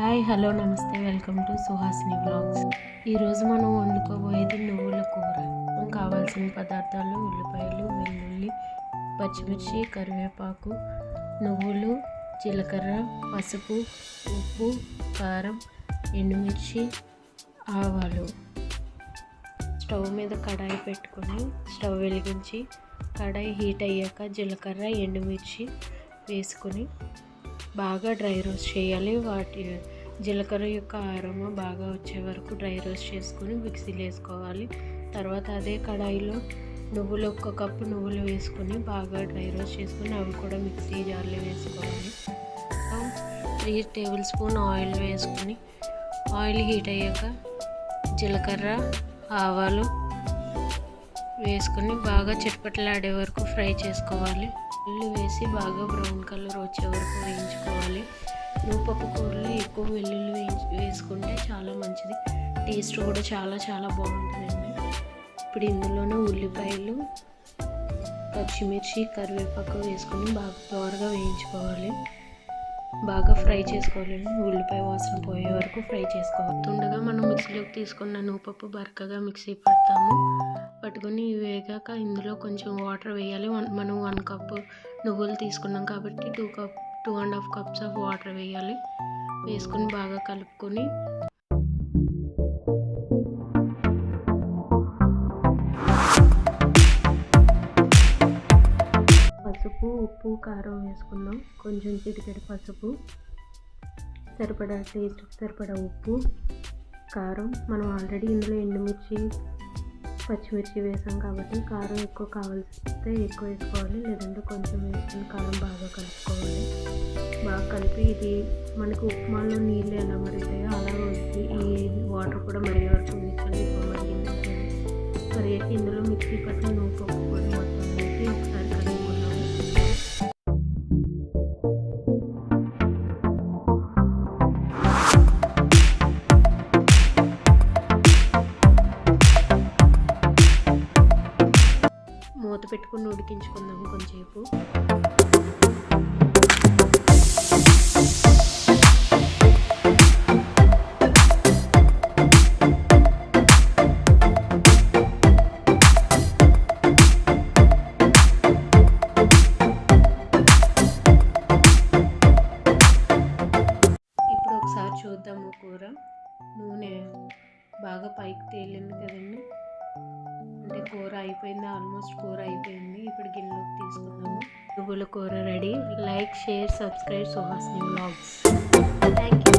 Hi hello నమస్తే welcome to Suhasini blogs. ఈరోజు మనం వండుకోబోయేది నువ్వుల కూర. మనకు కావాల్సిన పదార్థాలు ఉల్లిపాయలు వెల్లుల్లి పచ్చిమిర్చి కరివేపాకు నువ్వులు జీలకర్ర పసుపు ఉప్పు కారం ఎండుమిర్చి ఆవాలు. స్టవ్ మీద కడాయి పెట్టుకొని స్టవ్ వెలిగించి కడాయి హీట్ అయ్యాక జీలకర్ర ఎండుమిర్చి వేసుకొని బాగా డ్రై రోస్ట్ చేయాలి. వాటి జీలకర్ర యొక్క ఆరమ బాగా వచ్చే వరకు డ్రై రోస్ట్ చేసుకొని మిక్సీలో వేసుకోవాలి. తర్వాత అదే కడాయిలో నువ్వులు ఒక్క కప్పు నువ్వులు వేసుకొని బాగా డ్రై రోస్ట్ చేసుకొని అవి కూడా మిక్సీ జార్లో వేసుకోవాలి. త్రీ టేబుల్ స్పూన్ ఆయిల్ వేసుకొని ఆయిల్ హీట్ అయ్యాక జీలకర్ర ఆవాలు వేసుకొని బాగా చిట్పట్లాడే వరకు ఫ్రై చేసుకోవాలి. వెల్లుల్లి వేసి బాగా బ్రౌన్ కలర్ వచ్చే వరకు వేయించుకోవాలి. నూపప్పు కూరలో ఎక్కువ వెల్లుల్లి వేసుకుంటే చాలా మంచిది. టేస్ట్ కూడా చాలా చాలా బాగుంటుందండి. ఇప్పుడు ఇందులోనే ఉల్లిపాయలు పచ్చిమిర్చి కరివేపాకు వేసుకొని బాగా త్వరగా వేయించుకోవాలి. బాగా ఫ్రై చేసుకోవాలి ఉల్లిపాయ వాసన పోయే వరకు ఫ్రై చేసుకోవాలి. తుండగా మనం మిక్సీలోకి తీసుకున్న నూపప్పు బరకగా మిక్సీ పడతాము. పట్టుకొని వేగాక ఇందులో కొంచెం వాటర్ వేయాలి. వన్ మనం వన్ కప్ నువ్వులు తీసుకున్నాం కాబట్టి two cup two and half cups of water వేయాలి. వేసుకొని బాగా కలుపుకొని పసుపు ఉప్పు కారం వేసుకుందాం. కొంచెం చిటికెడు పసుపు సరిపడా టేస్ట్ సరిపడా ఉప్పు కారం. మనం ఆల్రెడీ ఇందులో ఎండుమిర్చి పచ్చిమిర్చి వేసాం కాబట్టి కారం ఎక్కువ కావాల్సిస్తే ఎక్కువ వేసుకోవాలి. లేదంటే కొంచెం వేసుకుని కారం బాగా కలుపుకోవాలి. బాగా కలిపి ఇది మనకు ఉప్మాలో నీళ్ళు ఎలా మరుగుతాయో అలా వచ్చి ఈ వాటర్ కూడా మరిగే వరకు ఉంచాలి మూత పెట్టుకుని ఉడికించుకుందాము కొంచెంసేపు. ఇప్పుడు ఒకసారి చూద్దాము కూర. నూనె బాగా పైకి తేలింది కదండి. అంటే కూర అయిపోయింది ఆల్మోస్ట్ కూర అయిపోయింది. ఇప్పుడు గిన్నెలోకి తీసుకుందాము. నువ్వుల కూర ready. Like share subscribe Suhasini blogs.